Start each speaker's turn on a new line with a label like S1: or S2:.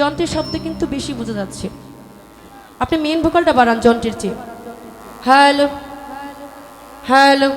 S1: যন্ত্রের শব্দ কিন্তু বেশি বোঝা যাচ্ছে। আপনি মেন ভোকালটা বাড়ান যন্ত্রের চেয়ে। হ্যালো। হ্যালো।